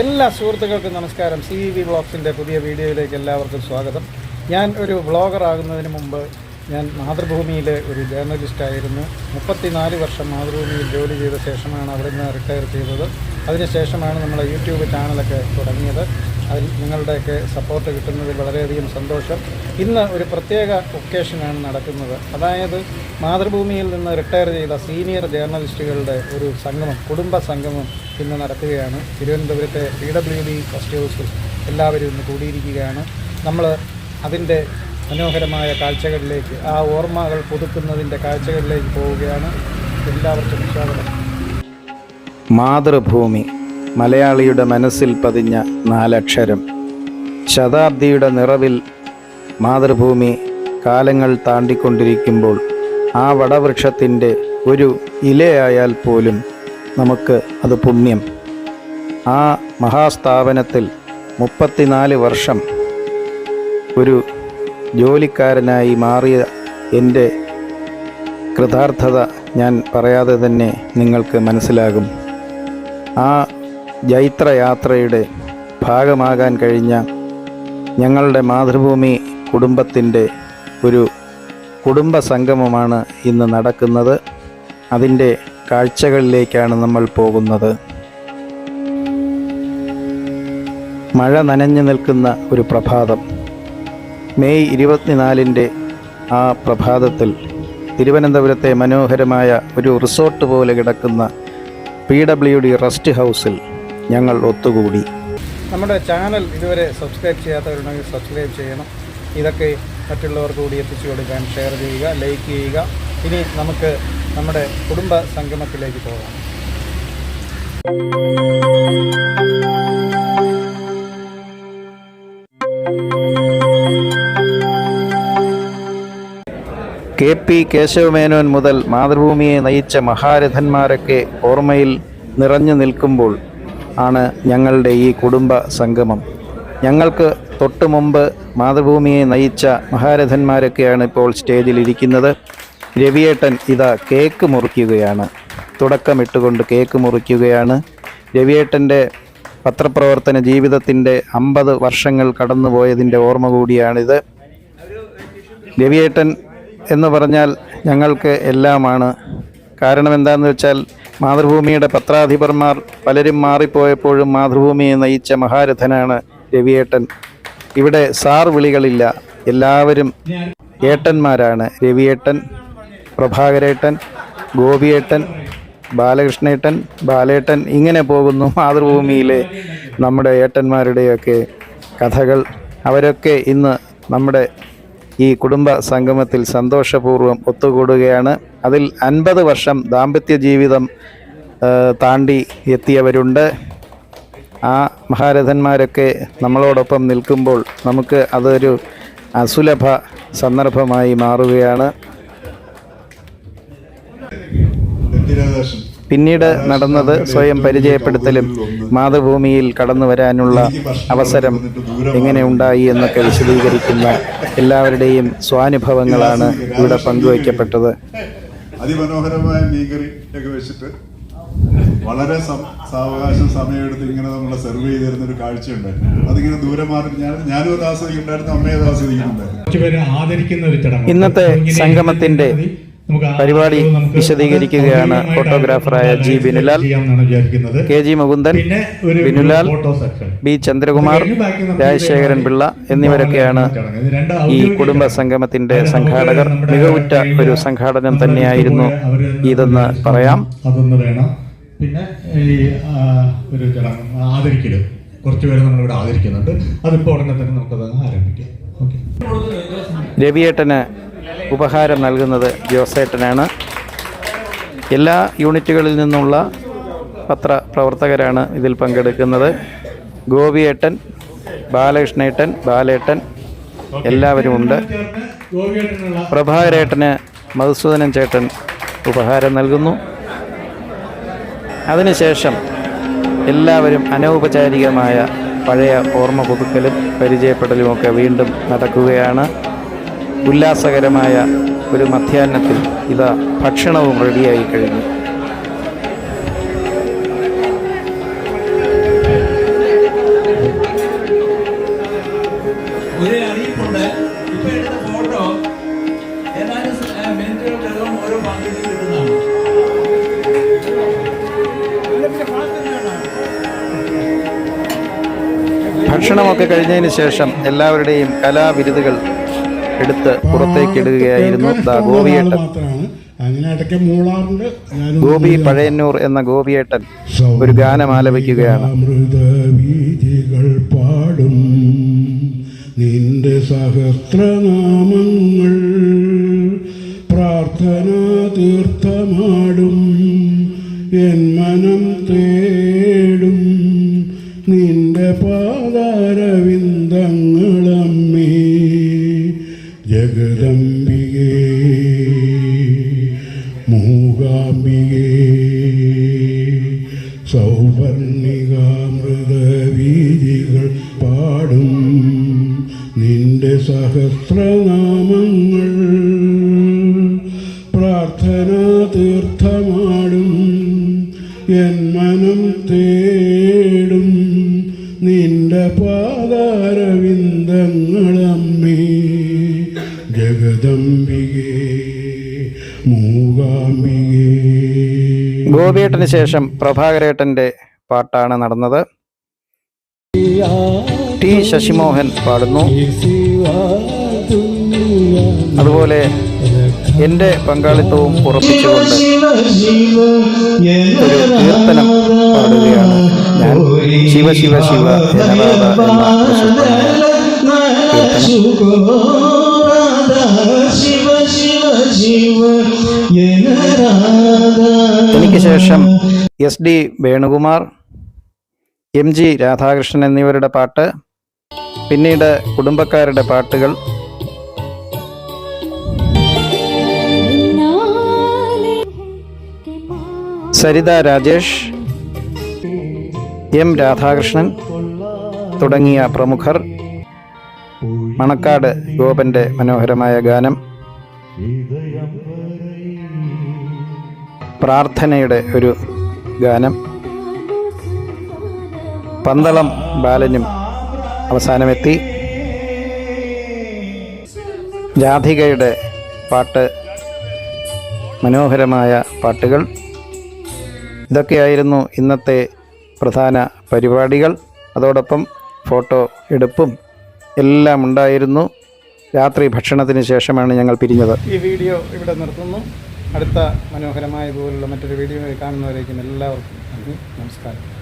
എല്ലാ സുഹൃത്തുക്കൾക്കും നമസ്കാരം. സി വി ബ്ലോഗ്സിന്റെ പുതിയ വീഡിയോയിലേക്ക് എല്ലാവർക്കും സ്വാഗതം. ഞാൻ ഒരു വ്ളോഗർ ആകുന്നതിന് മുമ്പ് ഞാൻ മാതൃഭൂമിയിലെ ഒരു ജേർണലിസ്റ്റായിരുന്നു മുപ്പത്തിനാല് വർഷം മാതൃഭൂമിയിൽ ജോലി ചെയ്ത ശേഷമാണ് അവിടെ നിന്ന് റിട്ടയർ ചെയ്തത്. അതിനുശേഷമാണ് നമ്മളെ യൂട്യൂബ് ചാനലൊക്കെ തുടങ്ങിയത്. അതിൽ നിങ്ങളുടെയൊക്കെ സപ്പോർട്ട് കിട്ടുന്നതിൽ വളരെയധികം സന്തോഷം. ഇന്ന് ഒരു പ്രത്യേക ഒക്കേഷനാണ് നടക്കുന്നത്. അതായത് മാതൃഭൂമിയിൽ നിന്ന് റിട്ടയർ ചെയ്ത സീനിയർ ജേർണലിസ്റ്റുകളുടെ ഒരു സംഗമം കുടുംബ സംഗമം ഇന്ന് നടക്കുകയാണ്. തിരുവനന്തപുരത്തെ പി ഡബ്ല്യു ഡി ഫസ്റ്റ് ഹൗസിൽ എല്ലാവരും ഇന്ന് കൂടിയിരിക്കുകയാണ്. നമ്മൾ അതിന്റെ മനോഹരമായ കാഴ്ചകളിലേക്ക് ആ ഓർമ്മകൾ പുതുക്കുന്നതിന്റെ കാഴ്ചകളിലേക്ക് പോവുകയാണ്. എല്ലാവർക്കും സ്വാഗതം. മാതൃഭൂമി മലയാളിയുടെ മനസ്സിൽ പതിഞ്ഞ നാലക്ഷരം. ശതാബ്ദിയുടെ നിറവിൽ മാതൃഭൂമി കാലങ്ങൾ താണ്ടിക്കൊണ്ടിരിക്കുമ്പോൾ ആ വടവൃക്ഷത്തിന്റെ ഒരു ഇലയായാൽ പോലും നമുക്ക് അത് പുണ്യം. ആ മഹാസ്ഥാപനത്തിൽ മുപ്പത്തിനാല് വർഷം ഒരു ജോലിക്കാരനായി മാറിയ എന്റെ കൃതാർത്ഥത ഞാൻ പറയാതെ തന്നെ നിങ്ങൾക്ക് മനസ്സിലാകും. ആ ജൈത്രയാത്രയുടെ ഭാഗമാകാൻ കഴിഞ്ഞ ഞങ്ങളുടെ മാതൃഭൂമി കുടുംബത്തിന്റെ ഒരു കുടുംബ സംഗമമാണ് ഇന്ന് നടക്കുന്നത്. അതിന്റെ കാഴ്ചകളിലേക്കാണ് നമ്മൾ പോകുന്നത്. മഴ നനഞ്ഞു നിൽക്കുന്ന ഒരു പ്രഭാതം. മെയ് ഇരുപത്തിനാലിന്റെ ആ പ്രഭാതത്തിൽ തിരുവനന്തപുരത്തെ മനോഹരമായ ഒരു റിസോർട്ട് പോലെ കിടക്കുന്ന പി ഡബ്ല്യു ഡി റെസ്റ്റ് ഹൗസിൽ ഞങ്ങൾ ഒത്തുകൂടി. നമ്മുടെ ചാനൽ ഇതുവരെ സബ്സ്ക്രൈബ് ചെയ്യാത്തവരുണ്ടെങ്കിൽ സബ്സ്ക്രൈബ് ചെയ്യണം. ഇതൊക്കെ മറ്റുള്ളവർക്ക് കൂടി എത്തിച്ചു കൊടുക്കാൻ ഷെയർ ചെയ്യുക ലൈക്ക് ചെയ്യുക. ഇനി നമുക്ക് നമ്മുടെ കുടുംബ സംഗമത്തിലേക്ക് പോകാം. കെ പി കേശവമേനോൻ മുതൽ മാതൃഭൂമിയെ നയിച്ച മഹാരഥന്മാരൊക്കെ ഓർമ്മയിൽ നിറഞ്ഞു നിൽക്കുമ്പോൾ ആണ് ഞങ്ങളുടെ ഈ കുടുംബ സംഗമം. ഞങ്ങൾക്ക് തൊട്ടു മുമ്പ് മാതൃഭൂമിയെ നയിച്ച മഹാരഥന്മാരൊക്കെയാണ് ഇപ്പോൾ സ്റ്റേജിൽ ഇരിക്കുന്നത് രവിയേട്ടൻ ഇതാ കേക്ക് മുറിക്കുകയാണ്. തുടക്കമിട്ടുകൊണ്ട് കേക്ക് മുറിക്കുകയാണ്. രവിയേട്ടന്റെ പത്രപ്രവർത്തന ജീവിതത്തിന്റെ അമ്പത് വർഷങ്ങൾ കടന്നുപോയതിന്റെ ഓർമ്മ കൂടിയാണിത്. രവിയേട്ടൻ എന്ന് പറഞ്ഞാൽ ഞങ്ങൾക്ക് എല്ലാമാണ്. കാരണം എന്താണെന്ന് വെച്ചാൽ മാതൃഭൂമിയുടെ പത്രാധിപർമാർ പലരും മാറിപ്പോയപ്പോഴും മാതൃഭൂമിയെ നയിച്ച മഹാരഥനാണ് രവിയേട്ടൻ. ഇവിടെ സാർ വിളികളില്ല. എല്ലാവരും ഏട്ടന്മാരാണ്. രവിയേട്ടൻ പ്രഭാകരേട്ടൻ ഗോപിയേട്ടൻ ബാലകൃഷ്ണേട്ടൻ ബാലേട്ടൻ ഇങ്ങനെ പോകുന്നു മാതൃഭൂമിയിലെ നമ്മുടെ ഏട്ടന്മാരുടെയൊക്കെ കഥകൾ. അവരൊക്കെ ഇന്ന് നമ്മുടെ ഈ കുടുംബ സംഗമത്തിൽ സന്തോഷപൂർവം ഒത്തുകൂടുകയാണ്. അതിൽ അൻപത് വർഷം ദാമ്പത്യ ജീവിതം താണ്ടി എത്തിയവരുണ്ട്. ആ മഹാരഥന്മാരൊക്കെ നമ്മളോടൊപ്പം നിൽക്കുമ്പോൾ നമുക്ക് അതൊരു അസുലഭ സന്ദർഭമായി മാറുകയാണ്. പിന്നീട് നടന്നത് സ്വയം പരിചയപ്പെടുത്തലും മാതൃഭൂമിയിൽ കടന്നു വരാനുള്ള അവസരം എങ്ങനെ ഉണ്ടായി എന്നൊക്കെ വിശദീകരിക്കുന്ന എല്ലാവരുടെയും സ്വാനുഭവങ്ങളാണ് ഇവിടെ പങ്കുവയ്ക്കപ്പെട്ടത്. അതിമനോഹരമായ മീകറി ഒക്കെ വെച്ചിട്ട് വളരെ സാവകാശം സമയമെടുത്ത് ഇങ്ങനെ നമ്മളെ സെർവ് ചെയ്തിരുന്ന ഒരു കാഴ്ചയുണ്ട്. അതിങ്ങനെ ദൂരെ മാറി ഞാനും അത് ആസ്വദിക്കുന്നുണ്ടായിരുന്നു അമ്മയെ ആസ്വദിക്കുന്നുണ്ടായിരുന്നു ഇന്നത്തെ സംഗമത്തിന്റെ പരിപാടി വിശദീകരിക്കുകയാണ് ഫോട്ടോഗ്രാഫറായ G Binulal. K G Mukundan Binulal B Chandrakumar Rajasekharan Pillai എന്നിവരൊക്കെയാണ് ഈ കുടുംബ സംഗമത്തിന്റെ സംഘാടകർ മികവുറ്റ ഒരു സംഘാടനം തന്നെയായിരുന്നു ഇതെന്ന് പറയാം. പിന്നെ ഈ ഒരു ചടങ്ങ് ആദരിക്കൽ. കുറച്ചുപേരെ നമ്മളിവിടെ ആദരിക്കുന്നുണ്ട്. അതിപ്പോൾ ഉടനെ തന്നെ നമുക്കത് ആരംഭിക്കാം. ഓക്കെ. രവിയേട്ടന് ഉപഹാരം നൽകുന്നത് ജോസേട്ടനാണ് എല്ലാ യൂണിറ്റുകളിൽ നിന്നുള്ള പത്രപ്രവർത്തകരാണ് ഇതിൽ പങ്കെടുക്കുന്നത്. ഗോപിയേട്ടൻ ബാലകൃഷ്ണേട്ടൻ ബാലേട്ടൻ എല്ലാവരുമുണ്ട്. പ്രഭാകരേട്ടന് മധുസൂദനൻ ചേട്ടൻ ഉപഹാരം നൽകുന്നു. അതിനുശേഷം എല്ലാവരും അനൗപചാരികമായ പഴയ ഓർമ്മ പുതുക്കലും പരിചയപ്പെടലുമൊക്കെ വീണ്ടും നടക്കുകയാണ്. ഉല്ലാസകരമായ ഒരു മധ്യാഹ്നത്തിൽ ഇതാ ഭക്ഷണവും റെഡിയായി കഴിഞ്ഞു. ഒരു അറിയിപ്പുണ്ട് ഇപ്പൊ എടുത്ത ഫോട്ടോ ഏതാനും സ- മിനിറ്റുകൾക്കകം ഓരോ പങ്കിട്ട് കിട്ടുന്നതാണ്. ഭക്ഷണമൊക്കെ കഴിഞ്ഞതിന് ശേഷം എല്ലാവരുടെയും കലാവിരുതുകൾ എടുത്ത് പുറത്തേക്ക് ഇടുകയായിരുന്നു ഗോപിയേട്ടൻ. ഗോപി പഴയന്നൂർ എന്ന ഗോപിയേട്ടൻ ഒരു ഗാനം ആലപിക്കുകയാണ് പാടും നിന്റെ സഹസ്രനാമങ്ങൾ പ്രാർത്ഥന തീർത്ഥമാടും എൻ മനം തേടും. നിന്റെ പാതാരവിന്ദങ്ങളമ്മേ ജഗദംബികേ മൂകാംബികേ സൗവർണികാമൃതവീതികൾ പാടും. നിന്റെ സഹസ്രനാമങ്ങൾ പ്രാർത്ഥന തീർത്ഥമാടും. എൻ മനം തേടും നിന്റെ പാതാരവിന്ദങ്ങളമ്മേ ഗോപിയേട്ടന് ശേഷം പ്രഭാകരേട്ടന്റെ പാട്ടാണ് നടന്നത്. ടി ശശിമോഹൻ പാടുന്നു. അതുപോലെ എന്റെ പങ്കാളിത്തവും ഉറപ്പിച്ചുകൊണ്ട് ഒരു കീർത്തനം പാടുകയാണ് ഞാൻ. ശിവ ശിവ ശിവ ജനനാഥ എന്ന എനിക്ക് ശേഷം S D Venukumar M G Radhakrishnan എന്നിവരുടെ പാട്ട് പിന്നീട് കുടുംബക്കാരുടെ പാട്ടുകൾ. സരിത രാജേഷ് എം രാധാകൃഷ്ണൻ തുടങ്ങിയ പ്രമുഖർ. മണക്കാട് ഗോപന്റെ മനോഹരമായ ഗാനം. പ്രാർത്ഥനയുടെ ഒരു ഗാനം. പന്തളം ബാലനും അവസാനമെത്തി. ജാഥികയുടെ പാട്ട് മനോഹരമായ പാട്ടുകൾ. ഇതൊക്കെയായിരുന്നു ഇന്നത്തെ പ്രധാന പരിപാടികൾ. അതോടൊപ്പം ഫോട്ടോ എടുപ്പും എല്ലാം ഉണ്ടായിരുന്നു. രാത്രി ഭക്ഷണത്തിന് ശേഷമാണ് ഞങ്ങൾ പിരിഞ്ഞത്. ഈ വീഡിയോ ഇവിടെ നിർത്തുന്നു. അടുത്ത മനോഹരമായ ഇതുപോലുള്ള മറ്റൊരു വീഡിയോ കാണുന്നവരേക്കും എല്ലാവർക്കും നമസ്കാരം.